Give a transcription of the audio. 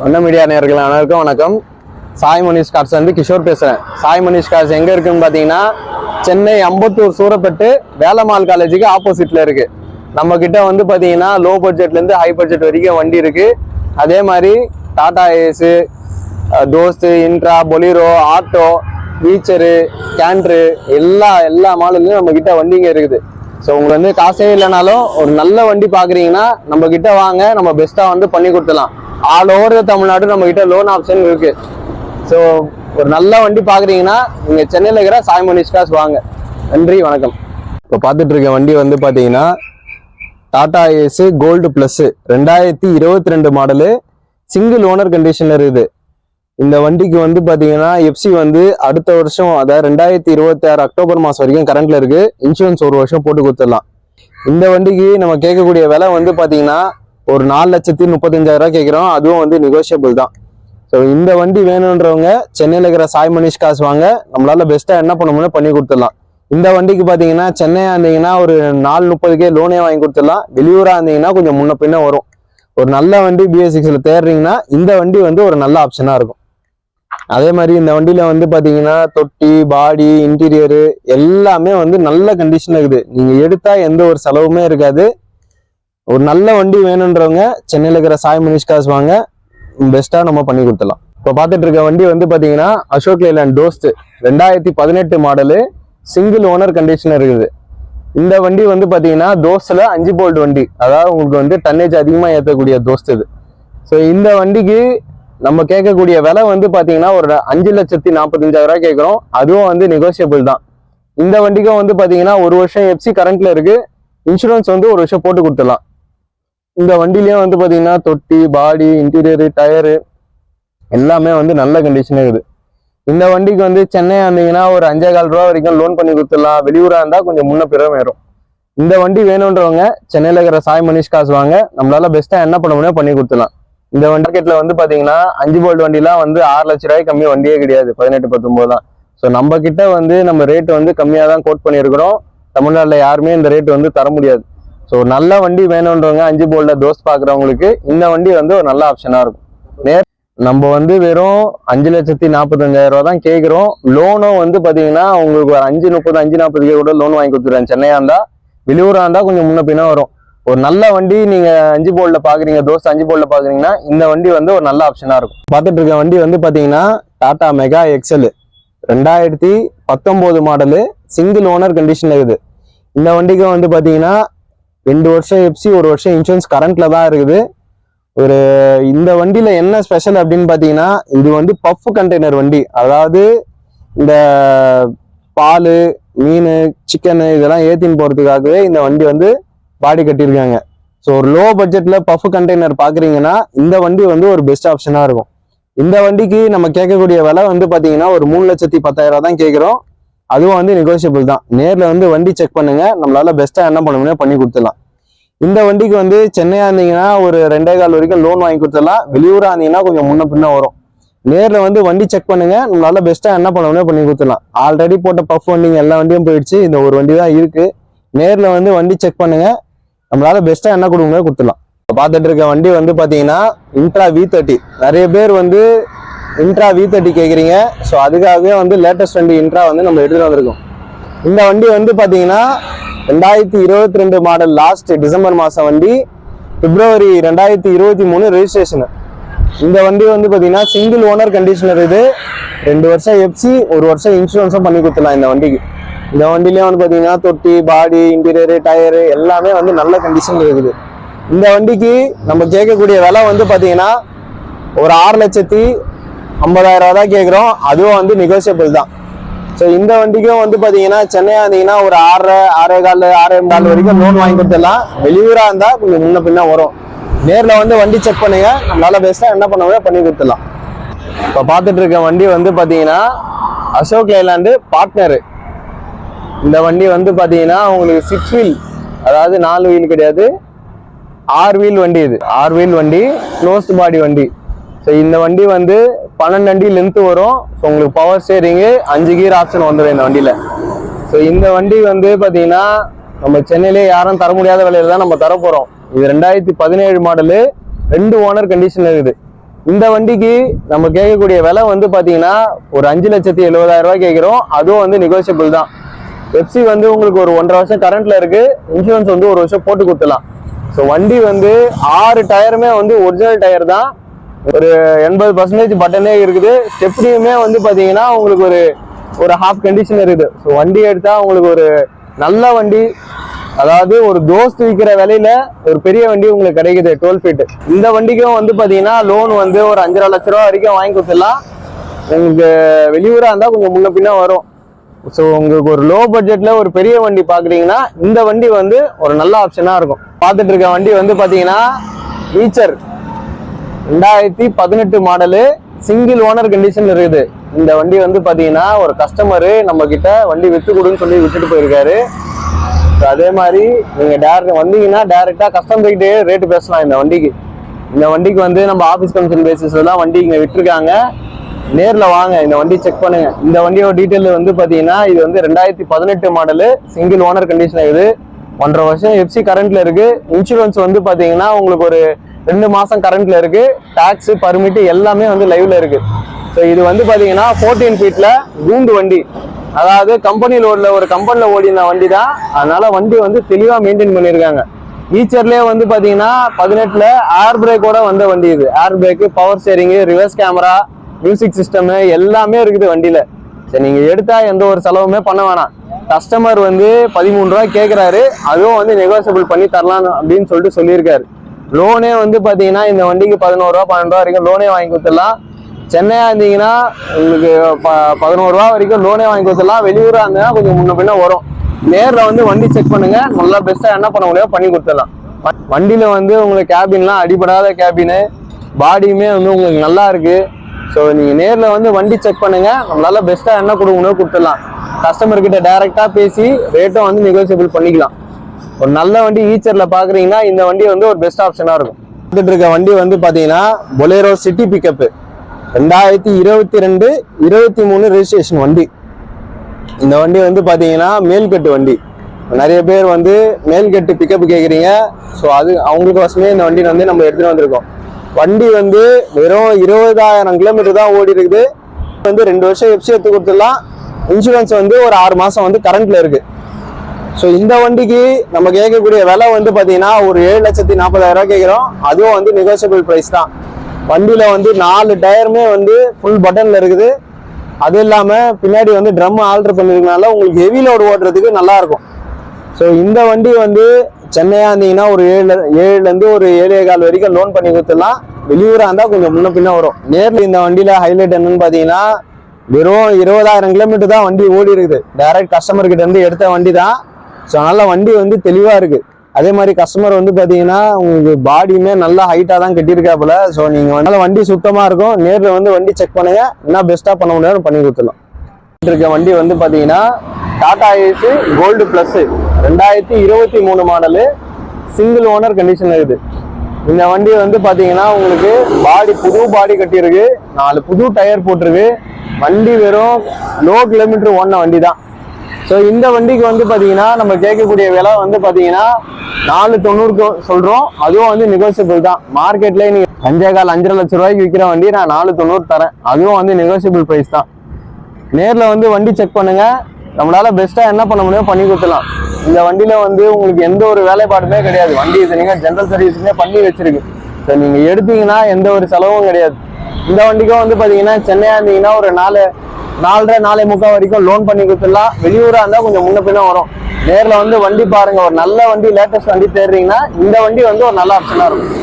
வண்ண மீடியா நேயர்கள் அனைவருக்கும் வணக்கம். சாய் மணிஷ் கார்ஸ் வந்து கிஷோர் பேசுகிறேன் சாய் மணிஷ் கார்ஸ் எங்கே இருக்குன்னு பார்த்தீங்கன்னா சென்னை அம்பத்தூர் சூரப்பட்டு வேலம்மாள் காலேஜுக்கு ஆப்போசிட்டில் இருக்குது நம்ம கிட்ட வந்து பார்த்தீங்கன்னா லோ பட்ஜெட்லேருந்து ஹை பட்ஜெட் வரைக்கும் வண்டி இருக்குது அதே மாதிரி Tata Ace Dost Intra Bolero auto வீச்சரு கேண்ட்ரு எல்லா எல்லா மாடல்லையும் நம்மக்கிட்ட வண்டிங்க இருக்குது. ஸோ உங்களுக்கு வந்து காசே இல்லைனாலும் ஒரு நல்ல வண்டி பார்க்குறீங்கன்னா நம்ம வாங்க நம்ம பெஸ்ட்டாக வந்து பண்ணி கொடுத்துலாம் ஆல் ஓவர் தமிழ்நாடு நம்ம கிட்ட லோன் ஆப்ஷன் இருக்கு. ஸோ ஒரு நல்ல வண்டி பார்க்குறீங்கன்னா நீங்க சென்னையில் இருக்கிற சாய் மணிஷ் வாங்க. நன்றி வணக்கம். இப்போ பார்த்துட்டு இருக்க வண்டி வந்து பார்த்தீங்கன்னா டாடா ஏஸ் கோல்டு ப்ளஸ்ஸு ரெண்டாயிரத்தி இருபத்தி ரெண்டு மாடலு சிங்கிள் ஓனர் கண்டிஷனில் இருக்குது. இந்த வண்டிக்கு வந்து பார்த்தீங்கன்னா எஃப்சி வந்து அடுத்த வருஷம் அதாவது ரெண்டாயிரத்தி இருபத்தி ஆறு அக்டோபர் மாதம் வரைக்கும் கரண்ட்ல இருக்கு. இன்சூரன்ஸ் ஒரு வருஷம் போட்டு கொடுத்துடலாம். இந்த வண்டிக்கு நம்ம கேட்கக்கூடிய விலை வந்து பார்த்தீங்கன்னா ஒரு நாலு லட்சத்தி முப்பத்தஞ்சாயிரம் கேட்குறோம் அதுவும் வந்து நெகோஷியபிள் தான். ஸோ இந்த வண்டி வேணுன்றவங்க சென்னையில் இருக்கிற சாய் மனிஷ் காசு வாங்க. நம்மளால பெஸ்ட்டாக என்ன பண்ண முடியும் பண்ணி கொடுத்துடலாம். இந்த வண்டிக்கு பார்த்தீங்கன்னா சென்னையாக இருந்தீங்கன்னா ஒரு நாலு முப்பதுக்கே லோனே வாங்கி கொடுத்துடலாம். வெளியூராக இருந்தீங்கன்னா கொஞ்சம் முன்ன பின்ன வரும். ஒரு நல்ல வண்டி பிஎஸ்சிக்ஸில் தேடுறீங்கன்னா இந்த வண்டி வந்து ஒரு நல்ல ஆப்ஷனாக இருக்கும். அதே மாதிரி இந்த வண்டியில் வந்து பார்த்தீங்கன்னா தொட்டி பாடி இன்டீரியரு எல்லாமே வந்து நல்ல கண்டிஷன் இருக்குது. நீங்கள் எடுத்தால் எந்த ஒரு செலவுமே இருக்காது. ஒரு நல்ல வண்டி வேணுன்றவங்க சென்னையில் இருக்கிற சாய் மனிஷ் காசு வாங்க. பெஸ்ட்டாக நம்ம பண்ணி கொடுத்துடலாம். இப்போ பார்த்துட்டு இருக்க வண்டி வந்து பார்த்தீங்கன்னா அசோக் லேலாண்ட் டோஸ்ட் ரெண்டாயிரத்தி பதினெட்டு மாடலு சிங்கிள் ஓனர் கண்டிஷன் இருக்குது. இந்த வண்டி வந்து பார்த்தீங்கன்னா தோஸ்தில் அஞ்சு போல்ட் வண்டி. அதாவது உங்களுக்கு வந்து டன்னேஜ் அதிகமாக ஏற்றக்கூடிய தோஸ்த் இது. ஸோ இந்த வண்டிக்கு நம்ம கேட்கக்கூடிய விலை வந்து பார்த்தீங்கன்னா ஒரு அஞ்சு லட்சத்தி நாற்பத்தஞ்சாயிரம் ரூபாய் கேட்குறோம். அதுவும் வந்து நெகோசியபிள் தான். இந்த வண்டிக்கும் வந்து பார்த்தீங்கன்னா ஒரு வருஷம் எஃப்சி கரண்ட்டில் இருக்குது இன்சூரன்ஸ் வந்து ஒரு வருஷம் போட்டு கொடுத்துடலாம். இந்த வண்டிலயும் வந்து பார்த்தீங்கன்னா தொட்டி பாடி இன்டீரியரு டயரு எல்லாமே வந்து நல்ல கண்டிஷன் இருக்குது. இந்த வண்டிக்கு வந்து சென்னை வந்தீங்கன்னா ஒரு அஞ்சே கால் ரூபா வரைக்கும் லோன் பண்ணி கொடுத்துடலாம். வெளியூராக இருந்தால் கொஞ்சம் முன்ன பிறகு வரும் இந்த வண்டி வேணுன்றவங்க சென்னையில் இருக்கிற சாய் மனிஷ் காசு வாங்க. நம்மளால பெஸ்ட்டாக என்ன பண்ண முடியும் பண்ணி கொடுத்துலாம் இந்த மார்க்கெட்ல வந்து பார்த்தீங்கன்னா அஞ்சு போல்ட் வண்டிலாம் வந்து ஆறு லட்ச ரூபாய் கம்மி வண்டியே கிடையாது. பதினெட்டு பத்தொம்போது தான். ஸோ நம்ம கிட்ட வந்து நம்ம ரேட் வந்து கம்மியாக தான் கோட் பண்ணியிருக்கிறோம். தமிழ்நாட்டில் யாருமே இந்த ரேட் வந்து தர முடியாது. ஸோ நல்ல வண்டி வேணுன்றவங்க அஞ்சு போல்ட தோஸ் பார்க்குறவங்களுக்கு இந்த வண்டி வந்து ஒரு நல்ல ஆப்ஷனாக இருக்கும். நேர் நம்ம வந்து வெறும் அஞ்சு லட்சத்தி நாற்பத்தஞ்சாயிரம் ரூபா தான் கேட்குறோம் லோனும் வந்து பார்த்தீங்கன்னா உங்களுக்கு ஒரு அஞ்சு முப்பது அஞ்சு நாற்பதுக்கே கூட லோன் வாங்கி கொடுத்துருவேன். சென்னையாக இருந்தால் வெளியூராக இருந்தால் கொஞ்சம் முன்ன பின்ன வரும். ஒரு நல்ல வண்டி நீங்கள் அஞ்சு போல்டில் பார்க்குறீங்க தோஸ்த் அஞ்சு போல்டில் பார்க்குறீங்கன்னா இந்த வண்டி வந்து ஒரு நல்ல ஆப்ஷனாக இருக்கும். பார்த்துட்டு இருக்க வண்டி வந்து பார்த்தீங்கன்னா டாடா மெகா எக்ஸல் ரெண்டாயிரத்தி பத்தொம்போது மாடலு சிங்கிள் ஓனர் கண்டிஷனில் இருக்குது. இந்த வண்டிக்கு வந்து பார்த்தீங்கன்னா ரெண்டு வருஷம் எஃப்சி ஒரு வருஷம் இன்சூரன்ஸ் கரண்ட்ல தான் இருக்குது. ஒரு இந்த வண்டியில என்ன ஸ்பெஷல் அப்படின்னு பாத்தீங்கன்னா இது வந்து பஃப் கண்டெய்னர் வண்டி. அதாவது இந்த பால் மீன் சிக்கனு இதெல்லாம் ஏத்தின்னு போறதுக்காகவே இந்த வண்டி வந்து பாடி கட்டியிருக்காங்க. ஸோ ஒரு லோ பட்ஜெட்ல பஃப் கண்டெய்னர் பாக்குறீங்கன்னா இந்த வண்டி வந்து ஒரு பெஸ்ட் ஆப்ஷனா இருக்கும். இந்த வண்டிக்கு நம்ம கேட்கக்கூடிய விலை வந்து பாத்தீங்கன்னா ஒரு மூணு லட்சத்தி பத்தாயிரம் தான் கேட்குறோம். அதுவும் வந்து நெகோசியபிள் தான். நேரில் வந்து வண்டி செக் பண்ணுங்க. நம்மளால பெஸ்ட்டாக என்ன பண்ண பண்ணி கொடுத்துடலாம். இந்த வண்டிக்கு வந்து சென்னையாக இருந்தீங்கன்னா ஒரு ரெண்டே கால் வரைக்கும் லோன் வாங்கி கொடுத்துடலாம். வெளியூராக இருந்தீங்கன்னா கொஞ்சம் முன்ன பின்ன வரும். நேரில் வந்து வண்டி செக் பண்ணுங்க. நம்மளால பெஸ்ட்டாக என்ன பண்ண பண்ணி கொடுத்துடலாம். ஆல்ரெடி போட்ட பஃப் வண்டிங்க எல்லா வண்டியும் போயிடுச்சு. இந்த ஒரு வண்டி தான் இருக்கு. நேரில் வந்து வண்டி செக் பண்ணுங்க. நம்மளால பெஸ்ட்டாக என்ன கொடுங்க கொடுத்துடலாம். இப்போ பார்த்துட்டு இருக்க வண்டி வந்து பார்த்தீங்கன்னா இன்ட்ரா வி தேர்ட்டி நிறைய பேர் வந்து இன்ட்ரா வி தேர்ட்டி கேட்குறீங்க ஸோ அதுக்காகவே வந்து லேட்டஸ்ட் வண்டி இன்ட்ரா வந்து நம்ம எடுத்துகிட்டு வந்திருக்கோம். இந்த வண்டி வந்து பார்த்தீங்கன்னா ரெண்டாயிரத்தி இருபத்தி ரெண்டு மாடல் லாஸ்ட் டிசம்பர் மாதம் வண்டி. பிப்ரவரி ரெண்டாயிரத்தி இருபத்தி மூணு ரெஜிஸ்ட்ரேஷனு இந்த வண்டி வந்து பார்த்தீங்கன்னா சிங்கிள் ஓனர் கண்டிஷனர் இது. ரெண்டு வருஷம் எஃப்சி ஒரு வருஷம் இன்சூரன்ஸும் பண்ணி கொடுத்துலாம் இந்த வண்டிக்கு. இந்த வண்டிலேயே வந்து பார்த்தீங்கன்னா தொட்டி பாடி இன்டீரியரு டயரு எல்லாமே வந்து நல்ல கண்டிஷன் இருக்குது. இந்த வண்டிக்கு நம்ம கேட்கக்கூடிய விலை வந்து பார்த்தீங்கன்னா ஒரு ஆறு லட்சத்தி ஐம்பதாயிரம் ரூபா தான் கேட்குறோம் அதுவும் வந்து நெகோசியபிள் தான். ஸோ இந்த வண்டிக்கும் வந்து பார்த்தீங்கன்னா சென்னையாக இருந்தீங்கன்னா ஒரு ஆறரை ஆறே கால் ஆறே கால் வரைக்கும் லோன் வாங்கி கொடுத்துடலாம் வெளியூராக இருந்தால் கொஞ்சம் முன்ன பின்ன வரும். நேரில் வந்து வண்டி செக் பண்ணுங்க. நம்மளால பெஸ்ட்டாக என்ன பண்ண பண்ணி கொடுத்துடலாம். இப்போ பார்த்துட்டு இருக்க வண்டி வந்து பார்த்தீங்கன்னா அசோக் லேலாண்டு பார்ட்னரு இந்த வண்டி வந்து பார்த்தீங்கன்னா உங்களுக்கு சிக்ஸ் வீல் அதாவது நாலு வீல் கிடையாது. ஆறு வீல் வண்டி இது. ஆறு வீல் வண்டி க்ளோஸ்ட் பாடி வண்டி. ஸோ இந்த வண்டி வந்து பன்னெண்டு அடி லென்த்து வரும். ஸோ உங்களுக்கு பவர் ஸ்டேரிங்கு அஞ்சு கீர் ஆப்ஷன் வந்துடும் இந்த வண்டியில். ஸோ இந்த வண்டி வந்து பார்த்தீங்கன்னா நம்ம சென்னையிலே யாரும் தர முடியாத விலையில தான் நம்ம தர போகிறோம் இது ரெண்டாயிரத்தி பதினேழு மாடலு ரெண்டு ஓனர் கண்டிஷன் இருக்குது. இந்த வண்டிக்கு நம்ம கேட்கக்கூடிய விலை வந்து பார்த்தீங்கன்னா ஒரு அஞ்சு லட்சத்தி எழுபதாயிரம் ரூபாய் கேட்குறோம். அதுவும் வந்து நெகோசியபிள் தான். எஃப்சி வந்து உங்களுக்கு ஒரு ஒன்றரை வருஷம் கரண்ட்ல இருக்கு. இன்சூரன்ஸ் வந்து ஒரு வருஷம் போட்டு கொடுத்துலாம் ஸோ வண்டி வந்து ஆறு டயருமே வந்து ஒரிஜினல் டயர் தான். ஒரு எண்பது பர்சன்டேஜ் பட்டனே இருக்குது. ஸ்டெப்னியுமே வந்து பார்த்தீங்கன்னா உங்களுக்கு ஒரு ஒரு ஹாஃப் கண்டிஷன் இருக்குது. ஸோ வண்டி எடுத்தால் உங்களுக்கு ஒரு நல்ல வண்டி. அதாவது ஒரு தோஸ் விற்கிற விலையில ஒரு பெரிய வண்டி உங்களுக்கு கிடைக்குது டுவெல் ஃபீட் இந்த வண்டிக்கும் வந்து பார்த்தீங்கன்னா லோன் வந்து ஒரு அஞ்சரை லட்ச ரூபா வரைக்கும் வாங்கி கொடுத்துடலாம். உங்களுக்கு வெளியூராக இருந்தால் கொஞ்சம் முன்ன பின்ன வரும். ஸோ உங்களுக்கு ஒரு லோ பட்ஜெட்டில் ஒரு பெரிய வண்டி பார்க்குறீங்கன்னா இந்த வண்டி வந்து ஒரு நல்ல ஆப்ஷனாக இருக்கும். பார்த்துட்டு இருக்க வண்டி வந்து பார்த்தீங்கன்னா ஈச்சர் ரெண்டாயிரத்தி பதினெட்டு மாடலு சிங்கிள் ஓனர் கண்டிஷன் இருக்குது. இந்த வண்டி வந்து பாத்தீங்கன்னா ஒரு கஸ்டமரு நம்ம கிட்ட வண்டி வித்து கொடுன்னு சொல்லி விட்டுட்டு போயிருக்காரு. அதே மாதிரி நீங்க டேரக்ட் வந்தீங்கன்னா டேரெக்டாக கஸ்டமர் கிட்டே ரேட்டு பேசலாம் இந்த வண்டிக்கு. இந்த வண்டிக்கு வந்து நம்ம ஆஃபீஸ் கமிஷன் பேசிஸ்லாம் வண்டி இங்க விட்டுருக்காங்க நேர்ல வாங்க இந்த வண்டி செக் பண்ணுங்க. இந்த வண்டியோட டீட்டெயில் வந்து பாத்தீங்கன்னா இது வந்து ரெண்டாயிரத்தி பதினெட்டு மாடலு சிங்கிள் ஓனர் கண்டிஷன் இது ஒன்றரை வருஷம் எஃப்சி கரண்ட்ல இருக்கு. இன்சூரன்ஸ் வந்து பாத்தீங்கன்னா உங்களுக்கு ஒரு ரெண்டு மாசம் கரண்ட்ல இருக்கு. டாக்ஸ் பர்மிட் எல்லாமே வந்து லைவ்ல இருக்கு. ஸோ இது வந்து பாத்தீங்கன்னா ஃபோர்டீன் ஃபீட்ல கூண்டு வண்டி. அதாவது கம்பெனி லோட்ல ஒரு கம்பெனில ஓடின வண்டி தான் அதனால வண்டி வந்து தெளிவா மெயின்டைன் பண்ணியிருக்காங்க ஈச்சர்லயே வந்து பாத்தீங்கன்னா பதினெட்டுல ஏர் பிரேக்கோட வந்த வண்டி இது. Air brake power steering reverse camera music system எல்லாமே இருக்குது வண்டியில. சரி நீங்க எடுத்தா எந்த ஒரு செலவுமே பண்ண வேணாம். கஸ்டமர் வந்து பதிமூணு ரூபாய் கேட்குறாரு அதுவும் வந்து நெகோசியபிள் பண்ணி தரலாம் அப்படின்னு சொல்லிட்டு சொல்லியிருக்காரு. லோனே வந்து பார்த்தீங்கன்னா இந்த வண்டிக்கு பதினோரு ரூபா பன்னெண்டு ரூபா வரைக்கும் லோனே வாங்கி கொடுத்துடலாம். சென்னையாக இருந்தீங்கன்னா உங்களுக்கு ப பதினோரு ரூபா வரைக்கும் லோனே வாங்கி கொடுத்துடலாம். வெளியூராக இருந்தீங்கன்னா கொஞ்சம் முன்ன பின்ன வரும். நேரில் வந்து வண்டி செக் பண்ணுங்க. நல்லா பெஸ்ட்டாக என்ன பண்ண முடியாது பண்ணி கொடுத்துடலாம். வண்டியில் வந்து உங்களுக்கு கேபின்லாம் அடிபடாத கேபினு பாடியுமே வந்து உங்களுக்கு நல்லா இருக்கு. ஸோ நீங்கள் நேரில் வந்து வண்டி செக் பண்ணுங்க. நம்மளால பெஸ்ட்டாக என்ன கொடுக்கணும் கொடுத்துடலாம். கஸ்டமர்கிட்ட டைரெக்டாக பேசி ரேட்டும் வந்து நெகோசியபிள் பண்ணிக்கலாம். ஒரு நல்ல வண்டி ஈச்சர்ல பாக்குறீங்கன்னா இந்த வண்டி வந்து ஒரு பெஸ்ட் ஆப்ஷனா இருக்கும். பார்த்துட்டு இருக்க வண்டி வந்து பாத்தீங்கன்னா பொலேரோ சிட்டி பிக்கப் ரெண்டாயிரத்தி இருபத்தி ரெண்டு இருபத்தி மூணு ரெஜிஸ்ட்ரேஷன் வண்டி. இந்த வண்டி வந்து பாத்தீங்கன்னா மேல்கட்டு வண்டி. நிறைய பேர் வந்து மேல்கட்டு பிக்கப் கேக்குறீங்க. ஸோ அது அவங்களுக்கு வசமே இந்த வண்டி வந்து நம்ம எடுத்துட்டு வந்திருக்கோம். வண்டி வந்து வெறும் இருபதாயிரம் கிலோமீட்டர் தான் ஓடி இருக்குது வந்து ரெண்டு வருஷம் எஃப்சி எடுத்து கொடுத்துடலாம். இன்சூரன்ஸ் வந்து ஒரு ஆறு மாசம் வந்து கரண்ட்ல இருக்கு. ஸோ இந்த வண்டிக்கு நம்ம கேட்கக்கூடிய விலை வந்து பார்த்தீங்கன்னா ஒரு ஏழு லட்சத்தி நாற்பதாயிரம் கேட்குறோம். அதுவும் வந்து நெகோசியபிள் ப்ரைஸ் தான். வண்டியில் வந்து நாலு டயருமே வந்து ஃபுல் பட்டனில் இருக்குது. அது இல்லாமல் பின்னாடி வந்து ட்ரம் ஆல்டர் பண்ணிருக்கனால உங்களுக்கு ஹெவி லோடு ஓட்டுறதுக்கு நல்லாயிருக்கும் ஸோ இந்த வண்டி வந்து சென்னையாக இருந்தீங்கன்னா ஒரு ஏழு ஏழுலேருந்து ஒரு ஏழே கால் வரைக்கும் லோன் பண்ணி கொடுத்துடலாம். வெளியூராக இருந்தால் கொஞ்சம் முன்ன பின்ன வரும். நேரில் இந்த வண்டியில் ஹைலைட் என்னன்னு பார்த்தீங்கன்னா வெறும் இருபதாயிரம் கிலோமீட்டர் தான் வண்டி ஓடி இருக்குது டைரக்ட் கஸ்டமர்கிட்ட இருந்து எடுத்த வண்டி தான் ஸோ அதனால் வண்டி வந்து தெளிவாக இருக்குது அதே மாதிரி கஸ்டமர் வந்து பார்த்தீங்கன்னா உங்களுக்கு பாடியுமே நல்லா ஹைட்டாக தான் கட்டியிருக்காப்புல ஸோ நீங்கள் வந்து வண்டி சுத்தமாக இருக்கும். நேரில் வந்து வண்டி செக் பண்ணுங்கள் என்ன பெஸ்ட்டாக பண்ண முடியாது பண்ணி கொடுத்துடலாம். இருக்க வண்டி வந்து பார்த்தீங்கன்னா டாடா ஏசி கோல்டு ப்ளஸ்ஸு ரெண்டாயிரத்தி இருபத்தி மூணு மாடலு சிங்கிள் ஓனர் கண்டிஷன் இருக்குது இந்த வண்டி வந்து பார்த்தீங்கன்னா உங்களுக்கு பாடி புது பாடி கட்டியிருக்கு. நாலு புது டயர் போட்டிருக்கு. வண்டி வெறும் லோ கிலோமீட்டர் ஓடின வண்டி தான் ஸோ இந்த வண்டிக்கு வந்து பார்த்தீங்கன்னா நம்ம கேட்கக்கூடிய விலை வந்து பார்த்தீங்கன்னா நாலு தொண்ணூறுக்கு சொல்கிறோம் அதுவும் வந்து நெகோசியபிள் தான். மார்க்கெட்லேயே நீங்கள் அஞ்சே கால் அஞ்சரை லட்ச ரூபாய்க்கு விற்கிற வண்டி நான் நாலு தொண்ணூறு தரேன். அதுவும் வந்து நெகோசியபிள் ப்ரைஸ் தான். நேரில் வந்து வண்டி செக் பண்ணுங்கள் நம்மளால் பெஸ்ட்டாக என்ன பண்ண முடியும் பண்ணி கொடுத்துலாம் இந்த வண்டியில் வந்து உங்களுக்கு எந்த ஒரு வேலைப்பாடுமே கிடையாது. வண்டி இது நீங்கள் ஜென்ரல் சர்வீஸுமே பண்ணி வச்சிருக்கு. ஸோ நீங்கள் எடுத்தீங்கன்னா எந்த ஒரு செலவும் கிடையாது. இந்த வண்டிக்கும் வந்து பார்த்தீங்கன்னா சென்னையாக இருந்தீங்கன்னா ஒரு நாலு நாலரை நாலே முக்கால் வரைக்கும் லோன் பண்ணி கொடுத்துடலாம். வெளியூரா இருந்தா கொஞ்சம் முன்ன பின்ன வரும். நேர்ல வந்து வண்டி பாருங்க. ஒரு நல்ல வண்டி லேட்டஸ்ட் வண்டி தேடுறீங்கன்னா இந்த வண்டி வந்து ஒரு நல்ல ஆப்ஷனாக இருக்கும்.